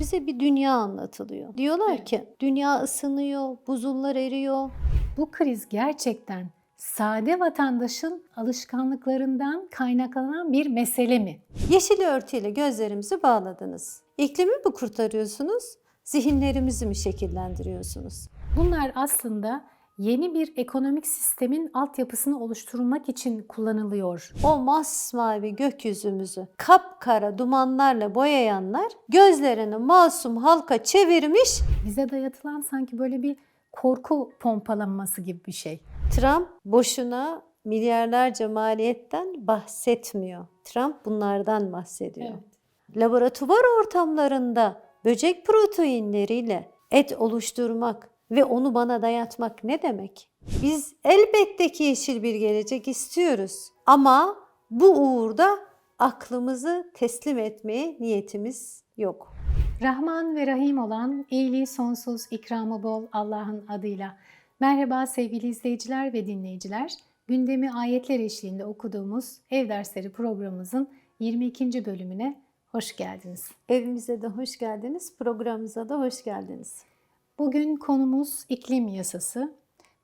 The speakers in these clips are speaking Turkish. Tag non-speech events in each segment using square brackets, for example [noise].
bize bir dünya anlatılıyor. Diyorlar ki dünya ısınıyor, buzullar eriyor. Bu kriz gerçekten sade vatandaşın alışkanlıklarından kaynaklanan bir mesele mi? Yeşil örtüyle gözlerimizi bağladınız. İklimi mi kurtarıyorsunuz? Zihinlerimizi mi şekillendiriyorsunuz? Bunlar aslında yeni bir ekonomik sistemin altyapısını oluşturmak için kullanılıyor. O masmavi gökyüzümüzü kapkara dumanlarla boyayanlar gözlerini masum halka çevirmiş. Bize dayatılan sanki böyle bir korku pompalanması gibi bir şey. Trump boşuna milyarlarca maliyetten bahsetmiyor. Trump bunlardan bahsediyor. Laboratuvar ortamlarında böcek proteinleriyle et oluşturmak ve onu bana dayatmak ne demek? Biz elbette ki yeşil bir gelecek istiyoruz. Ama bu uğurda aklımızı teslim etmeye niyetimiz yok. Rahman ve Rahim olan, iyiliği sonsuz, ikramı bol Allah'ın adıyla. Merhaba sevgili izleyiciler ve dinleyiciler. Gündemi ayetler eşliğinde okuduğumuz Ev Dersleri programımızın 22. bölümüne hoş geldiniz. Evimize de hoş geldiniz, programımıza da hoş geldiniz. Bugün konumuz iklim yasası.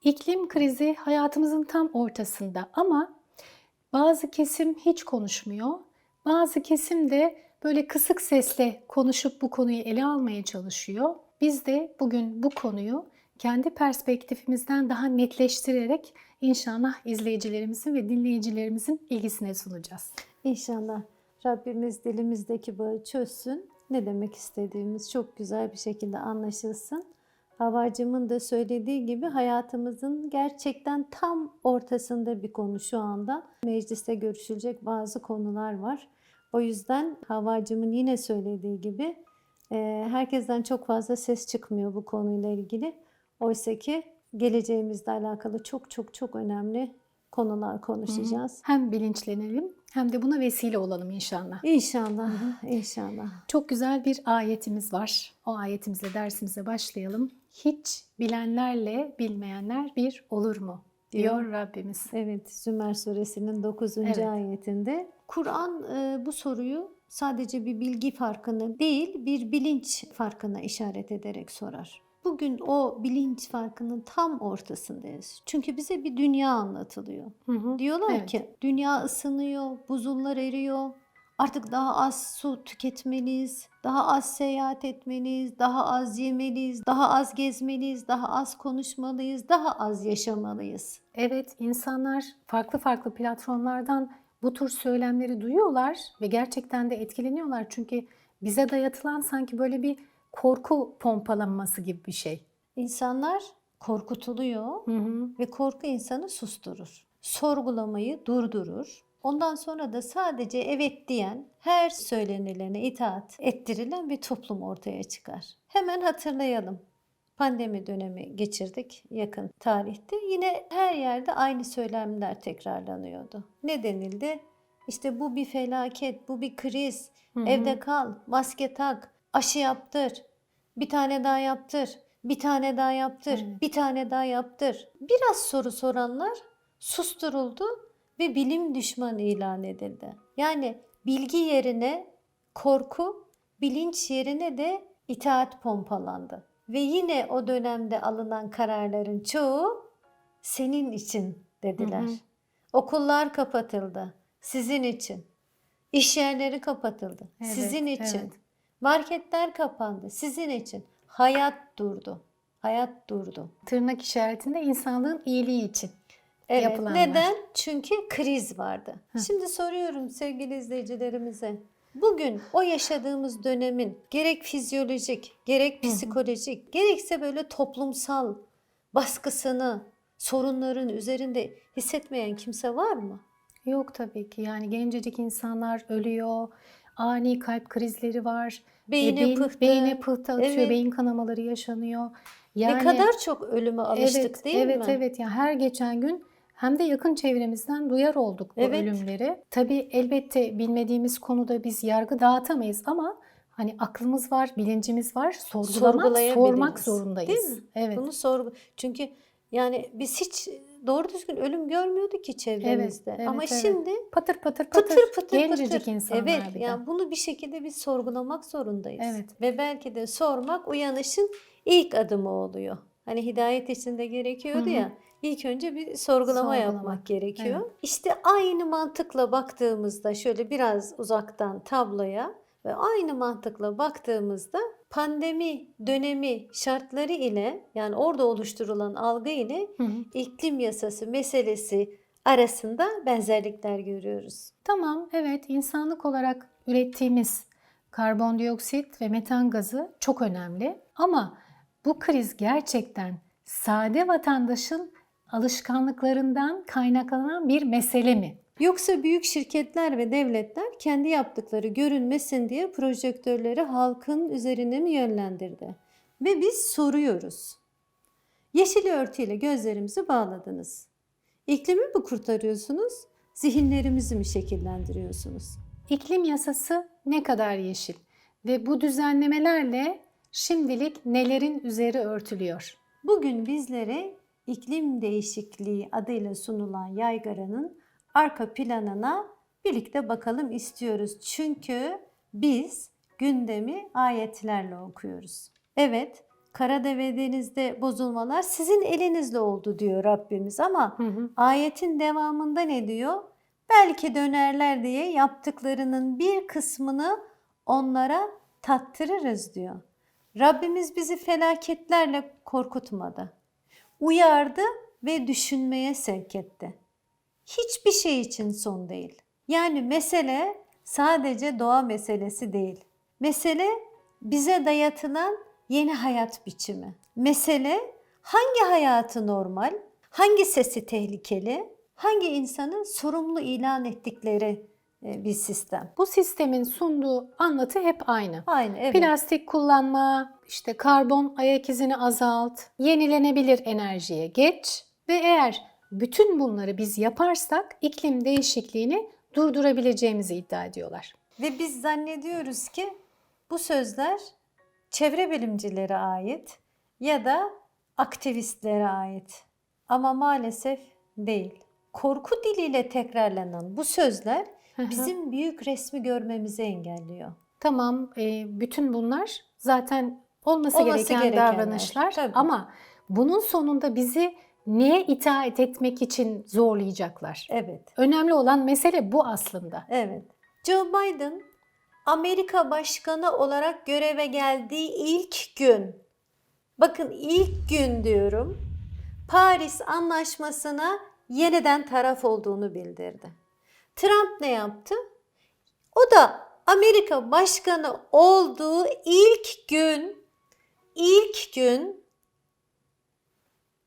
İklim krizi hayatımızın tam ortasında ama bazı kesim hiç konuşmuyor. Bazı kesim de böyle kısık sesle konuşup bu konuyu ele almaya çalışıyor. Biz de bugün bu konuyu kendi perspektifimizden daha netleştirerek inşallah izleyicilerimizin ve dinleyicilerimizin ilgisine sunacağız. İnşallah Rabbimiz dilimizdeki bağı çözsün. Ne demek istediğimiz çok güzel bir şekilde anlaşılsın. Havacımın da söylediği gibi hayatımızın gerçekten tam ortasında bir konu şu anda. Mecliste görüşülecek bazı konular var. O yüzden havacımın yine söylediği gibi e, herkesten çok fazla ses çıkmıyor bu konuyla ilgili. Oysa ki geleceğimizle alakalı çok çok çok önemli konular konuşacağız. Hem bilinçlenelim hem de buna vesile olalım inşallah. İnşallah, inşallah. Çok güzel bir ayetimiz var. O ayetimizle dersimize başlayalım. Hiç bilenlerle bilmeyenler bir olur mu? diyor Rabbimiz. Evet, Zümer suresinin 9. Evet. ayetinde. Kur'an e, bu soruyu sadece bir bilgi farkını değil, bir bilinç farkına işaret ederek sorar. Bugün o bilinç farkının tam ortasındayız. Çünkü bize bir dünya anlatılıyor. Hı hı. Diyorlar Evet. ki dünya ısınıyor, buzullar eriyor. Artık daha az su tüketmeliyiz, daha az seyahat etmeliyiz, daha az yemeliyiz, daha az gezmeliyiz, daha az konuşmalıyız, daha az yaşamalıyız. Evet, insanlar farklı farklı platformlardan bu tür söylemleri duyuyorlar ve gerçekten de etkileniyorlar. Çünkü bize dayatılan sanki böyle bir korku pompalanması gibi bir şey. İnsanlar korkutuluyor Hı hı. ve korku insanı susturur. Sorgulamayı durdurur. Ondan sonra da sadece evet diyen, her söylenilene itaat ettirilen bir toplum ortaya çıkar. Hemen hatırlayalım. Pandemi dönemi geçirdik yakın tarihte. Yine her yerde aynı söylemler tekrarlanıyordu. Ne denildi? İşte bu bir felaket, bu bir kriz. Hı hı. Evde kal, maske tak, aşı yaptır, bir tane daha yaptır, bir tane daha yaptır, Evet. bir tane daha yaptır. Biraz soru soranlar susturuldu ve bilim düşmanı ilan edildi. Yani bilgi yerine korku, bilinç yerine de itaat pompalandı. Ve yine o dönemde alınan kararların çoğu senin için dediler. Hı hı. Okullar kapatıldı sizin için. İş yerleri kapatıldı Evet, sizin için. evet. Marketler kapandı sizin için. Hayat durdu. Hayat durdu. Tırnak işaretinde insanlığın iyiliği için. Evet, Yapılanlar. neden? Çünkü kriz vardı. Şimdi soruyorum sevgili izleyicilerimize. Bugün o yaşadığımız dönemin gerek fizyolojik, gerek psikolojik, gerekse böyle toplumsal baskısını, sorunların üzerinde hissetmeyen kimse var mı? Yok tabii ki. Yani gencecik insanlar ölüyor. Ani kalp krizleri var. Beyine E, beyin- pıhtı. Beyine pıhtı atıyor. Evet. Beyin kanamaları yaşanıyor. ne Yani kadar çok ölüme alıştık evet, değil evet, mi? Evet evet. Yani her geçen gün hem de yakın çevremizden duyar olduk bu Evet. ölümleri. Tabii elbette bilmediğimiz konuda biz yargı dağıtamayız ama hani aklımız var, bilincimiz var. Sorgulamak, sormak zorundayız. Değil mi? Evet. Bunu sorgu. Çünkü Yani biz hiç doğru düzgün ölüm görmüyorduk ki çevremizde. evet, Ama evet. şimdi Patır patır patır. pıtır pıtır Gencecik pıtır. insanlar Evet bir yani bunu bir şekilde biz sorgulamak zorundayız. Evet. Ve belki de sormak uyanışın ilk adımı oluyor. Hani hidayet içinde gerekiyordu Hı hı. ya. İlk önce bir sorgulama Sorgulamak, yapmak gerekiyor. evet. İşte aynı mantıkla baktığımızda şöyle biraz uzaktan tabloya ve aynı mantıkla baktığımızda pandemi dönemi şartları ile yani orada oluşturulan algı ile Hı hı. iklim yasası meselesi arasında benzerlikler görüyoruz. Tamam, evet insanlık olarak ürettiğimiz karbondioksit ve metan gazı çok önemli. Ama bu kriz gerçekten sade vatandaşın alışkanlıklarından kaynaklanan bir mesele mi? Yoksa büyük şirketler ve devletler kendi yaptıkları görünmesin diye projektörleri halkın üzerine mi yönlendirdi? Ve biz soruyoruz. Yeşil örtüyle gözlerimizi bağladınız. İklimi mi kurtarıyorsunuz? Zihinlerimizi mi şekillendiriyorsunuz? İklim yasası ne kadar yeşil ve bu düzenlemelerle şimdilik nelerin üzeri örtülüyor? Bugün bizlere iklim değişikliği adıyla sunulan yaygaranın arka planına birlikte bakalım istiyoruz. Çünkü biz gündemi ayetlerle okuyoruz. Evet, karada ve denizde bozulmalar sizin elinizle oldu diyor Rabbimiz ama Hı hı. ayetin devamında ne diyor? Belki dönerler diye yaptıklarının bir kısmını onlara tattırırız diyor. Rabbimiz bizi felaketlerle korkutmadı. Uyardı ve düşünmeye sevk etti. Hiçbir şey için son değil. Yani mesele sadece doğa meselesi değil. Mesele bize dayatılan yeni hayat biçimi. Mesele hangi hayatı normal, hangi sesi tehlikeli, hangi insanı sorumlu ilan ettikleri bir sistem. Bu sistemin sunduğu anlatı hep aynı. Aynı evet. Plastik kullanma, işte karbon ayak izini azalt, yenilenebilir enerjiye geç ve eğer bütün bunları biz yaparsak iklim değişikliğini durdurabileceğimizi iddia ediyorlar. Ve biz zannediyoruz ki bu sözler çevre bilimcilere ait ya da aktivistlere ait. Ama maalesef değil. Korku diliyle tekrarlanan bu sözler bizim büyük resmi görmemizi engelliyor. Tamam, e, bütün bunlar zaten olması, Olması gereken gerekenler, davranışlar tabii. ama bunun sonunda bizi neye itaat etmek için zorlayacaklar? Evet, Önemli olan mesele bu aslında. evet. Joe Biden Amerika başkanı olarak göreve geldiği ilk gün, bakın ilk gün diyorum, Paris Anlaşması'na yeniden taraf olduğunu bildirdi. Trump ne yaptı? O da Amerika başkanı olduğu ilk gün, ilk gün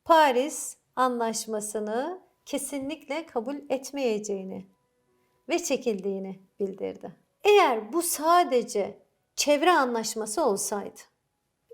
Paris Anlaşması'nı kesinlikle kabul etmeyeceğini ve çekildiğini bildirdi. Eğer bu sadece çevre anlaşması olsaydı,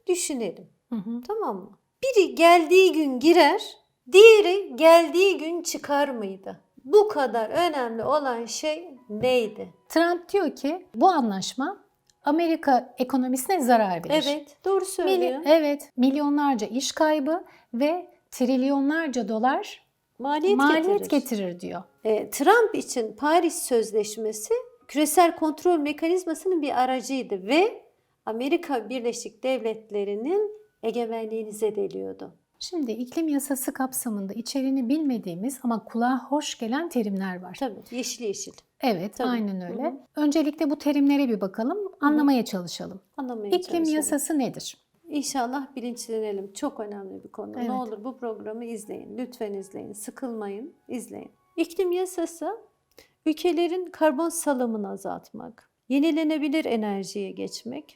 düşünelim. Hı hı. Tamam mı? Biri geldiği gün girer, diğeri geldiği gün çıkar mıydı? Bu kadar önemli olan şey neydi? Trump diyor ki bu anlaşma Amerika ekonomisine zarar verir. Evet, doğru Mili- söylüyor. evet, milyonlarca iş kaybı ve trilyonlarca dolar Maliyet, maliyet getirir. getirir diyor. E, Trump için Paris Sözleşmesi küresel kontrol mekanizmasının bir aracıydı ve Amerika Birleşik Devletleri'nin egemenliğini zedeliyordu. Şimdi iklim yasası kapsamında içeriğini bilmediğimiz ama kulağa hoş gelen terimler var. Tabii yeşil yeşil. Evet, Tabii. aynen öyle. Hı hı. Öncelikle bu terimlere bir bakalım, anlamaya çalışalım. Anlamaya İklim çalışalım. yasası nedir? İnşallah bilinçlenelim. Çok önemli bir konu. Evet. Ne olur bu programı izleyin. Lütfen izleyin. Sıkılmayın. izleyin. İklim yasası ülkelerin karbon salımını azaltmak, yenilenebilir enerjiye geçmek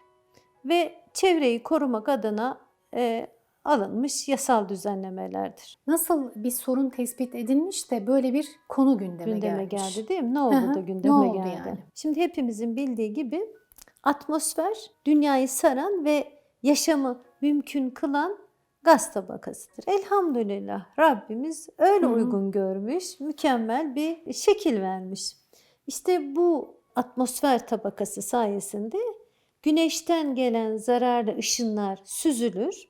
ve çevreyi korumak adına e, alınmış yasal düzenlemelerdir. Nasıl bir sorun tespit edilmiş de böyle bir konu gündeme, gündeme gelmiş? geldi değil mi? Ne oldu Hı hı. da Ne gündeme oldu geldi? yani? Şimdi hepimizin bildiği gibi atmosfer dünyayı saran ve yaşamı mümkün kılan gaz tabakasıdır. Elhamdülillah Rabbimiz öyle hı. uygun görmüş, mükemmel bir şekil vermiş. İşte bu atmosfer tabakası sayesinde güneşten gelen zararlı ışınlar süzülür.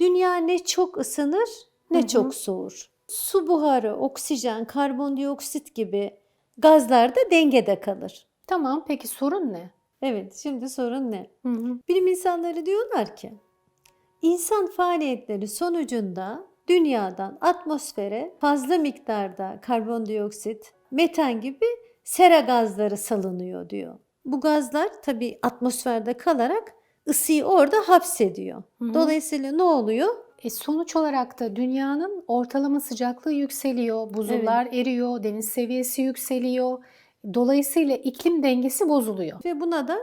Dünya ne çok ısınır ne Hı hı. çok soğur. Su buharı, oksijen, karbondioksit gibi gazlar da dengede kalır. Tamam peki sorun ne? Evet, şimdi sorun ne? Hı hı. Bilim insanları diyorlar ki insan faaliyetleri sonucunda dünyadan atmosfere fazla miktarda karbondioksit, metan gibi sera gazları salınıyor diyor. Bu gazlar tabii atmosferde kalarak ısıyı orada hapsediyor. Hı hı. Dolayısıyla ne oluyor? E sonuç olarak da dünyanın ortalama sıcaklığı yükseliyor, buzullar eriyor, deniz seviyesi yükseliyor. Dolayısıyla iklim dengesi bozuluyor. Ve buna da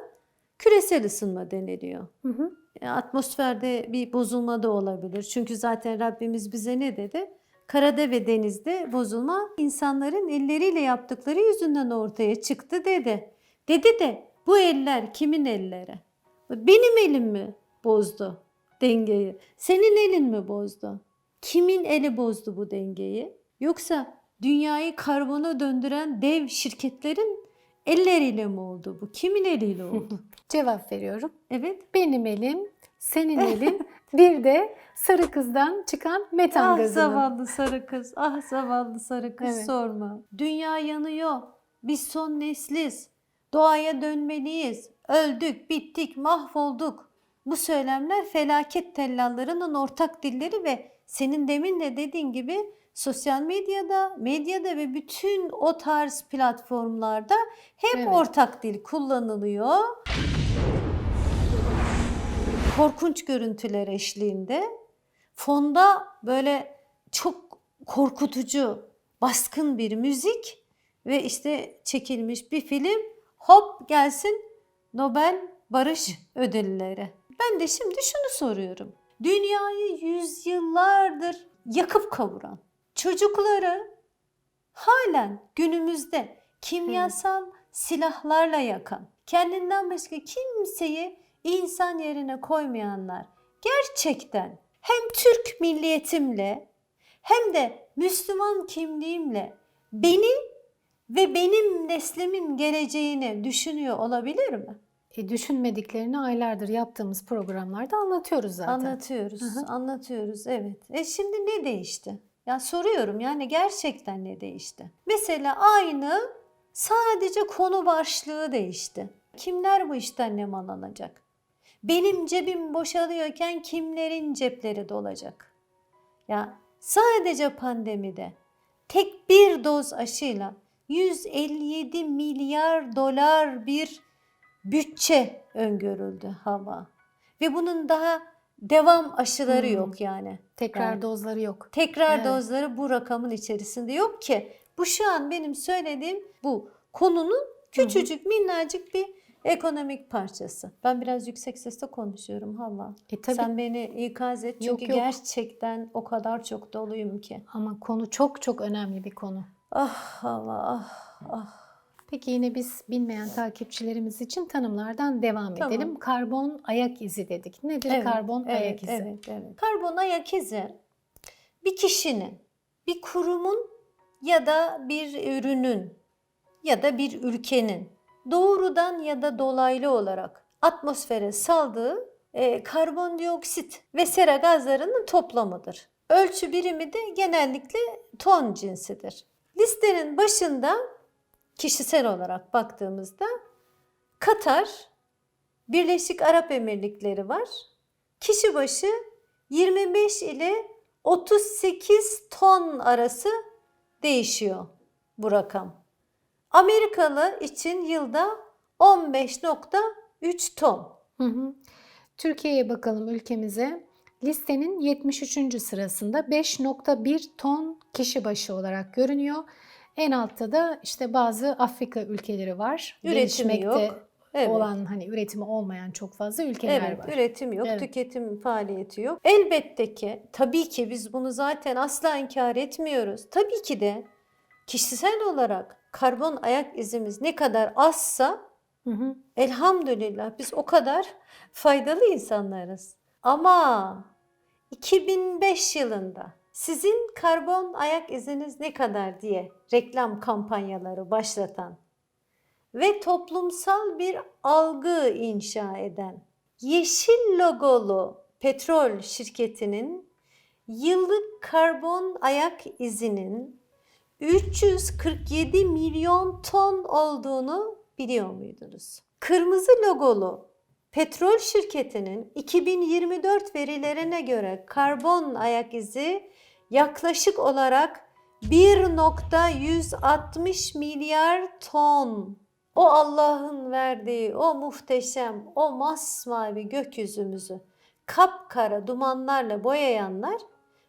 küresel ısınma deniliyor. Hı hı. E, Atmosferde bir bozulma da olabilir. Çünkü zaten Rabbimiz bize ne dedi? Karada ve denizde bozulma insanların elleriyle yaptıkları yüzünden ortaya çıktı dedi. Dedi de bu eller kimin elleri? Benim elim mi bozdu dengeyi? Senin elin mi bozdu? Kimin eli bozdu bu dengeyi? Yoksa dünyayı karbona döndüren dev şirketlerin elleriyle mi oldu bu? Kimin eliyle [laughs] oldu? Cevap veriyorum. Evet. Benim elim, senin [laughs] elin, bir de sarı kızdan çıkan metan Ah gazının. zavallı sarı kız, ah zavallı sarı kız Evet. sorma. Dünya yanıyor, biz son nesliz, doğaya dönmeliyiz, öldük, bittik, mahvolduk. Bu söylemler felaket tellallarının ortak dilleri ve senin demin de dediğin gibi sosyal medyada, medyada ve bütün o tarz platformlarda hep Evet. ortak dil kullanılıyor. Korkunç görüntüler eşliğinde fonda böyle çok korkutucu, baskın bir müzik ve işte çekilmiş bir film hop gelsin Nobel Barış Ödülleri. Ben de şimdi şunu soruyorum. Dünyayı yüzyıllardır yakıp kavuran çocukları halen günümüzde kimyasal silahlarla yakan, kendinden başka kimseyi insan yerine koymayanlar gerçekten hem Türk milliyetimle hem de Müslüman kimliğimle beni ve benim neslimin geleceğini düşünüyor olabilir mi? E, düşünmediklerini aylardır yaptığımız programlarda anlatıyoruz zaten. Anlatıyoruz, Hı hı. anlatıyoruz evet. E şimdi ne değişti? Ya soruyorum yani gerçekten ne değişti? Mesela aynı sadece konu başlığı değişti. Kimler bu işten neman alacak? Benim cebim boşalıyorken kimlerin cepleri dolacak? Ya sadece pandemide tek bir doz aşıyla 157 milyar dolar bir bütçe öngörüldü hava. Ve bunun daha devam aşıları Hmm. yok yani. Tekrar Yani. dozları yok. Tekrar Evet. dozları bu rakamın içerisinde yok ki. Bu şu an benim söylediğim bu konunun küçücük minnacık bir ekonomik parçası. Ben biraz yüksek sesle konuşuyorum Havva. E tabii Sen beni ikaz et çünkü Yok, yok. gerçekten o kadar çok doluyum ki. ama konu çok çok önemli bir konu. Ah Havva ah ah. Peki yine biz bilmeyen takipçilerimiz için tanımlardan devam Tamam. edelim. Karbon ayak izi dedik. Nedir Evet, karbon evet, ayak izi? Evet, evet. Karbon ayak izi bir kişinin, bir kurumun ya da bir ürünün ya da bir ülkenin doğrudan ya da dolaylı olarak atmosfere saldığı e, karbondioksit ve sera gazlarının toplamıdır. Ölçü birimi de genellikle ton cinsidir. Listenin başında kişisel olarak baktığımızda Katar, Birleşik Arap Emirlikleri var. Kişi başı 25 ile 38 ton arası değişiyor bu rakam. Amerikalı için yılda 15.3 ton. Hı hı. Türkiye'ye bakalım ülkemize. Listenin 73. sırasında 5.1 ton kişi başı olarak görünüyor. En altta da işte bazı Afrika ülkeleri var. Üretimi Gelişmekte yok. Evet. olan hani üretimi olmayan çok fazla ülkeler Evet, var. üretim yok, Evet. tüketim faaliyeti yok. Elbette ki, tabii ki biz bunu zaten asla inkar etmiyoruz. Tabii ki de kişisel olarak karbon ayak izimiz ne kadar azsa Hı hı. elhamdülillah biz o kadar faydalı insanlarız. Ama 2005 yılında sizin karbon ayak iziniz ne kadar diye reklam kampanyaları başlatan ve toplumsal bir algı inşa eden yeşil logolu petrol şirketinin yıllık karbon ayak izinin 347 milyon ton olduğunu biliyor muydunuz? Kırmızı logolu petrol şirketinin 2024 verilerine göre karbon ayak izi yaklaşık olarak 1.160 milyar ton. O Allah'ın verdiği o muhteşem, o masmavi gökyüzümüzü kapkara dumanlarla boyayanlar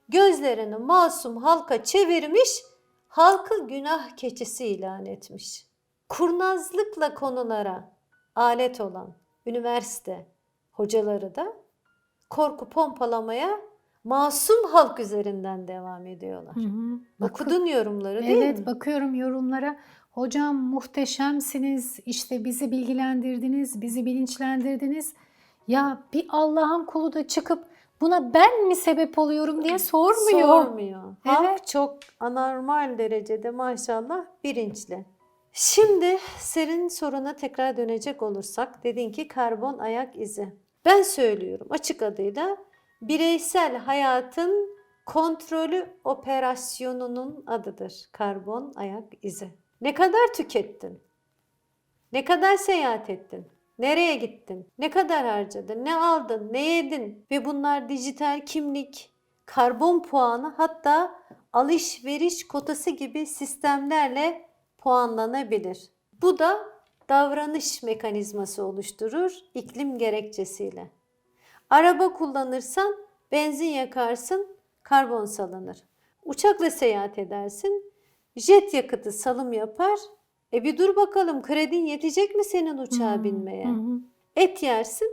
gözlerini masum halka çevirmiş, halkı günah keçisi ilan etmiş. Kurnazlıkla konulara alet olan üniversite hocaları da korku pompalamaya masum halk üzerinden devam ediyorlar. Hı hı. Okudun yorumları değil Evet mi? bakıyorum yorumlara. Hocam muhteşemsiniz. İşte bizi bilgilendirdiniz, bizi bilinçlendirdiniz. Ya bir Allah'ın kulu da çıkıp buna ben mi sebep oluyorum diye sormuyor. Sormuyor. Halk Evet. çok anormal derecede maşallah bilinçli. Şimdi senin soruna tekrar dönecek olursak dedin ki karbon ayak izi. Ben söylüyorum açık adıyla bireysel hayatın kontrolü operasyonunun adıdır karbon ayak izi. Ne kadar tükettin? Ne kadar seyahat ettin? Nereye gittin? Ne kadar harcadın? Ne aldın? Ne yedin? Ve bunlar dijital kimlik, karbon puanı hatta alışveriş kotası gibi sistemlerle puanlanabilir. Bu da davranış mekanizması oluşturur iklim gerekçesiyle. Araba kullanırsan benzin yakarsın, karbon salınır. Uçakla seyahat edersin, jet yakıtı salım yapar. E bir dur bakalım kredin yetecek mi senin uçağa Hı, binmeye? hı hı. Et yersin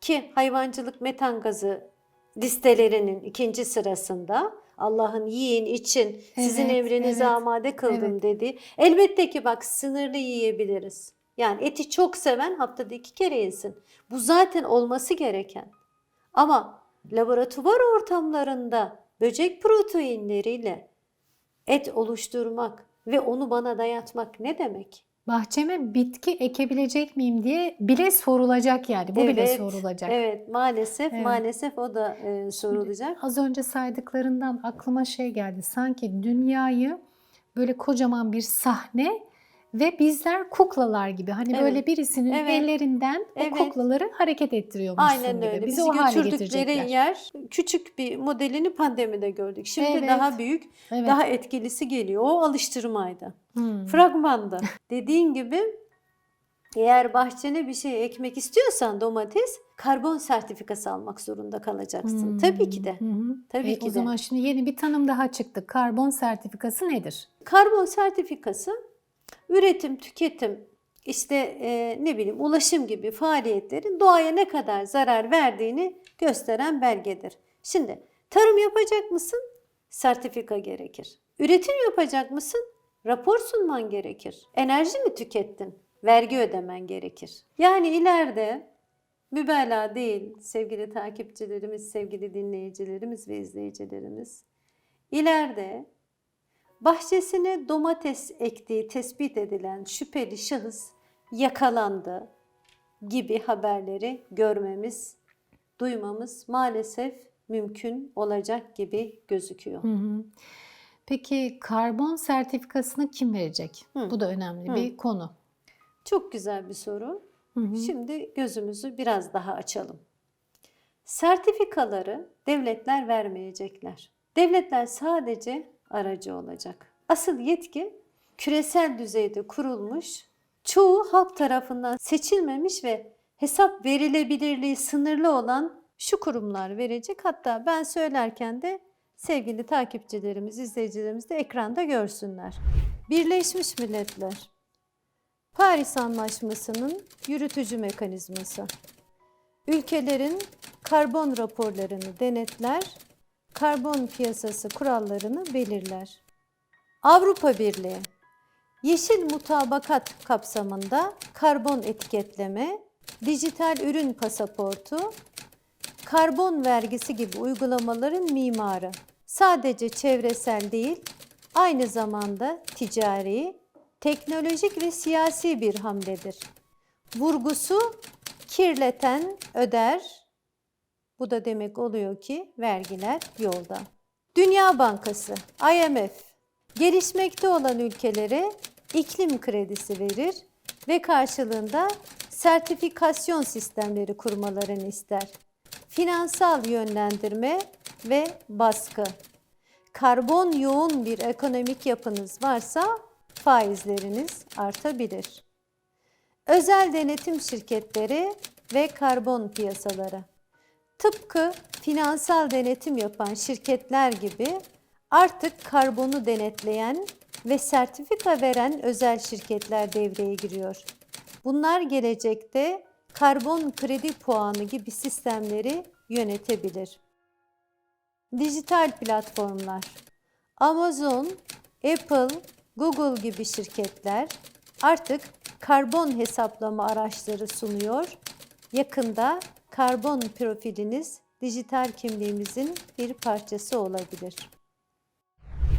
ki hayvancılık metan gazı listelerinin ikinci sırasında Allah'ın yiyin için sizin Evet, emrinize evet, amade kıldım evet. dedi. Elbette ki bak sınırlı yiyebiliriz. Yani eti çok seven haftada iki kere yesin. Bu zaten olması gereken. Ama laboratuvar ortamlarında böcek proteinleriyle et oluşturmak ve onu bana dayatmak ne demek? Bahçeme bitki ekebilecek miyim diye bile sorulacak yani. Bu bile Evet, sorulacak. Evet maalesef Evet. maalesef o da e, sorulacak. Az önce saydıklarından aklıma şey geldi. Sanki dünyayı böyle kocaman bir sahne ve bizler kuklalar gibi. Hani Evet. böyle birisinin Evet. ellerinden Evet. o kuklaları hareket ettiriyormuşsun Aynen gibi. öyle. Bizi Bizi o hale götürdükleri getirecekler. yer küçük bir modelini pandemide gördük. Şimdi Evet. daha büyük, Evet. daha etkilisi geliyor. O alıştırmaydı. Hmm. Fragmanda. [laughs] Dediğin gibi eğer bahçene bir şey ekmek istiyorsan domates karbon sertifikası almak zorunda kalacaksın. Hmm. Tabii ki de. Hı. Tabii E, ki o de. zaman şimdi yeni bir tanım daha çıktı. Karbon sertifikası nedir? Karbon sertifikası üretim, tüketim, işte e, ne bileyim ulaşım gibi faaliyetlerin doğaya ne kadar zarar verdiğini gösteren belgedir. Şimdi tarım yapacak mısın? Sertifika gerekir. Üretim yapacak mısın? Rapor sunman gerekir. Enerji mi tükettin? Vergi ödemen gerekir. Yani ileride mübalağa değil sevgili takipçilerimiz, sevgili dinleyicilerimiz ve izleyicilerimiz. İleride bahçesine domates ektiği tespit edilen şüpheli şahıs yakalandı gibi haberleri görmemiz, duymamız maalesef mümkün olacak gibi gözüküyor. Hı hı. Peki karbon sertifikasını kim verecek? Hı. Bu da önemli Hı. bir konu. Çok güzel bir soru. Hı hı. Şimdi gözümüzü biraz daha açalım. Sertifikaları devletler vermeyecekler. Devletler sadece aracı olacak. Asıl yetki küresel düzeyde kurulmuş, çoğu halk tarafından seçilmemiş ve hesap verilebilirliği sınırlı olan şu kurumlar verecek. Hatta ben söylerken de sevgili takipçilerimiz, izleyicilerimiz de ekranda görsünler. Birleşmiş Milletler Paris Anlaşması'nın yürütücü mekanizması. Ülkelerin karbon raporlarını denetler, karbon piyasası kurallarını belirler. Avrupa Birliği Yeşil mutabakat kapsamında karbon etiketleme, dijital ürün pasaportu, karbon vergisi gibi uygulamaların mimarı. Sadece çevresel değil, aynı zamanda ticari, teknolojik ve siyasi bir hamledir. Vurgusu kirleten öder, Bu da demek oluyor ki vergiler yolda. Dünya Bankası, IMF, gelişmekte olan ülkelere iklim kredisi verir ve karşılığında sertifikasyon sistemleri kurmalarını ister. Finansal yönlendirme ve baskı. Karbon yoğun bir ekonomik yapınız varsa faizleriniz artabilir. Özel denetim şirketleri ve karbon piyasaları. Tıpkı finansal denetim yapan şirketler gibi artık karbonu denetleyen ve sertifika veren özel şirketler devreye giriyor. Bunlar gelecekte karbon kredi puanı gibi sistemleri yönetebilir. Dijital platformlar. Amazon, Apple, Google gibi şirketler artık karbon hesaplama araçları sunuyor. Yakında karbon profiliniz dijital kimliğimizin bir parçası olabilir.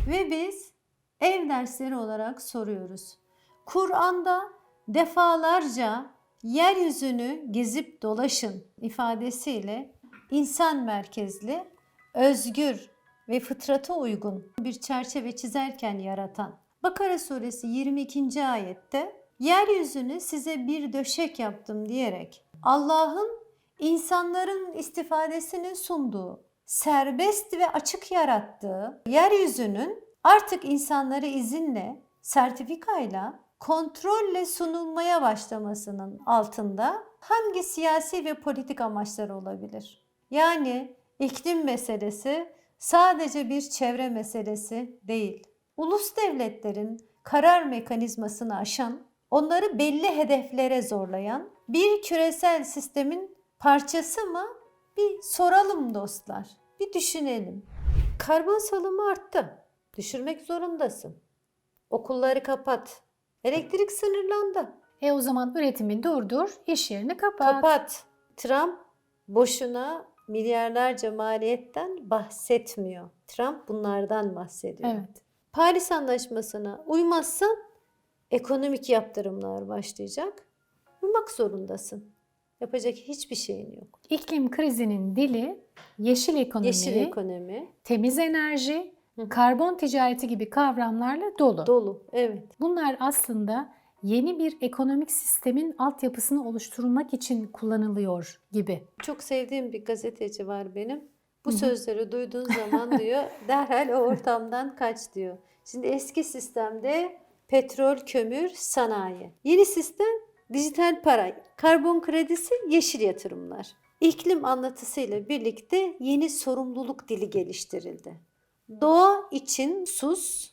Ve biz ev dersleri olarak soruyoruz. Kur'an'da defalarca yeryüzünü gezip dolaşın ifadesiyle insan merkezli, özgür ve fıtrata uygun bir çerçeve çizerken yaratan Bakara suresi 22. ayette yeryüzünü size bir döşek yaptım diyerek Allah'ın insanların istifadesini sunduğu, serbest ve açık yarattığı yeryüzünün artık insanları izinle, sertifikayla, kontrolle sunulmaya başlamasının altında hangi siyasi ve politik amaçlar olabilir? Yani iklim meselesi sadece bir çevre meselesi değil. Ulus devletlerin karar mekanizmasını aşan, onları belli hedeflere zorlayan bir küresel sistemin parçası mı? Bir soralım dostlar. Bir düşünelim. Karbon salımı arttı. Düşürmek zorundasın. Okulları kapat. Elektrik sınırlandı. E o zaman üretimi durdur, iş yerini kapat. Kapat. Trump boşuna milyarlarca maliyetten bahsetmiyor. Trump bunlardan bahsediyor. Evet. Paris Anlaşması'na uymazsan ekonomik yaptırımlar başlayacak. Uymak zorundasın. Yapacak hiçbir şeyin yok. İklim krizinin dili yeşil ekonomi, Yeşil ekonomi temiz enerji, Hı karbon ticareti gibi kavramlarla dolu. dolu. Evet. Bunlar aslında yeni bir ekonomik sistemin altyapısını oluşturmak için kullanılıyor gibi. Çok sevdiğim bir gazeteci var benim. Bu hı. sözleri duyduğun zaman [laughs] diyor derhal o ortamdan kaç diyor. Şimdi eski sistemde petrol, kömür, sanayi. Yeni sistem dijital para, karbon kredisi, yeşil yatırımlar. İklim anlatısıyla birlikte yeni sorumluluk dili geliştirildi. Doğa için sus,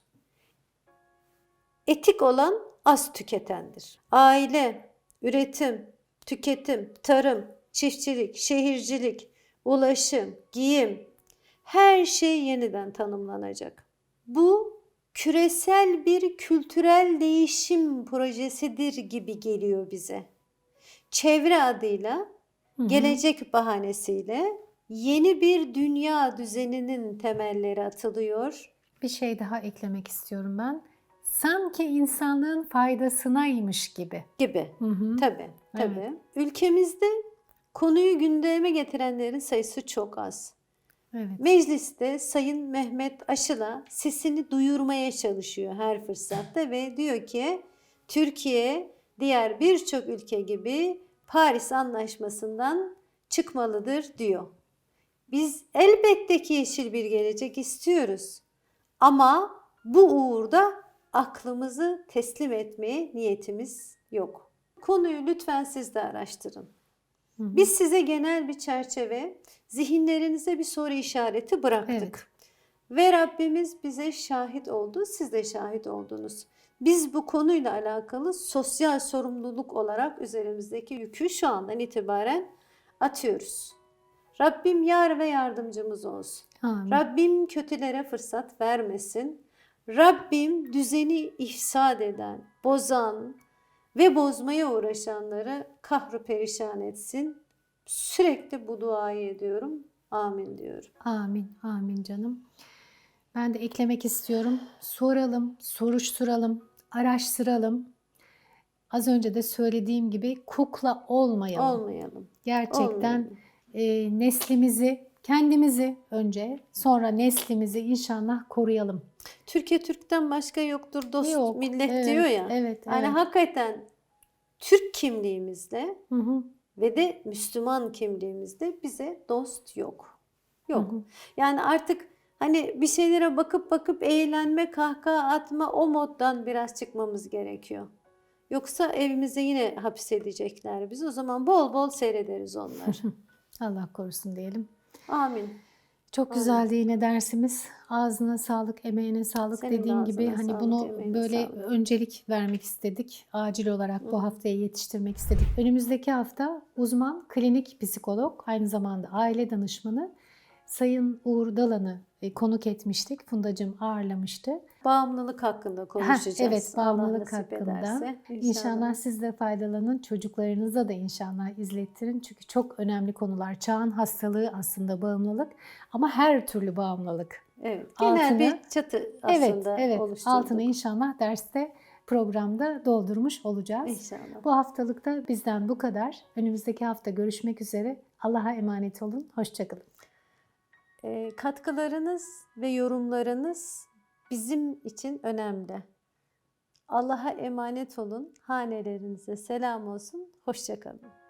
etik olan az tüketendir. Aile, üretim, tüketim, tarım, çiftçilik, şehircilik, ulaşım, giyim her şey yeniden tanımlanacak. Bu küresel bir kültürel değişim projesidir gibi geliyor bize. Çevre adıyla, Hı hı. gelecek bahanesiyle yeni bir dünya düzeninin temelleri atılıyor. Bir şey daha eklemek istiyorum ben. Sanki insanlığın faydasınaymış gibi. gibi. Hı hı. Tabii, Evet. tabii. Ülkemizde konuyu gündeme getirenlerin sayısı çok az. Evet. Mecliste Sayın Mehmet Aşıl'a sesini duyurmaya çalışıyor her fırsatta ve diyor ki Türkiye diğer birçok ülke gibi Paris Anlaşması'ndan çıkmalıdır diyor. Biz elbette ki yeşil bir gelecek istiyoruz. Ama bu uğurda aklımızı teslim etmeye niyetimiz yok. Konuyu lütfen siz de araştırın. Hı hı. Biz size genel bir çerçeve, zihinlerinize bir soru işareti bıraktık. Evet. Ve Rabbimiz bize şahit oldu, siz de şahit oldunuz. Biz bu konuyla alakalı sosyal sorumluluk olarak üzerimizdeki yükü şu andan itibaren atıyoruz. Rabbim yar ve yardımcımız olsun. Amin. Rabbim kötülere fırsat vermesin. Rabbim düzeni ifsad eden, bozan ve bozmaya uğraşanları kahru perişan etsin. Sürekli bu duayı ediyorum. Amin diyorum. Amin, amin canım. Ben de eklemek istiyorum. Soralım, soruşturalım, araştıralım. Az önce de söylediğim gibi kukla olmayalım. Olmayalım. Gerçekten olmayalım. e, neslimizi, kendimizi önce sonra neslimizi inşallah koruyalım. Türkiye Türk'ten başka yoktur dost Yok, millet evet, diyor ya. Evet, Yani evet. hakikaten Türk kimliğimizle Hı hı, ve de Müslüman kimliğimizde bize dost yok. Yok. hı hı. Yani artık hani bir şeylere bakıp bakıp eğlenme, kahkaha atma o moddan biraz çıkmamız gerekiyor. Yoksa evimize yine hapsedecekler bizi. O zaman bol bol seyrederiz onları. [laughs] Allah korusun diyelim. Amin. Çok Aynen. güzeldi yine dersimiz. Ağzına sağlık, emeğine sağlık Senin de dediğin gibi hani sağlık, bunu böyle sağlık. öncelik vermek istedik. Acil olarak Hı. bu haftaya yetiştirmek istedik. Önümüzdeki hafta uzman klinik psikolog, aynı zamanda aile danışmanı Sayın Uğur Dalan'ı e, konuk etmiştik. Fundacığım ağırlamıştı. Bağımlılık hakkında konuşacağız. evet, Allah bağımlılık hakkında. ederse. İnşallah siz de faydalanın. Çocuklarınıza da inşallah izlettirin. Çünkü çok önemli konular. Çağın hastalığı aslında bağımlılık ama her türlü bağımlılık. Evet. Genel altını- bir çatı aslında Evet, evet. oluşturduk. Altını inşallah derste programda doldurmuş olacağız. İnşallah. Bu haftalıkta bizden bu kadar. Önümüzdeki hafta görüşmek üzere. Allah'a emanet olun. Hoşçakalın. Ee, katkılarınız ve yorumlarınız bizim için önemli. Allah'a emanet olun. Hanelerinize selam olsun. Hoşçakalın.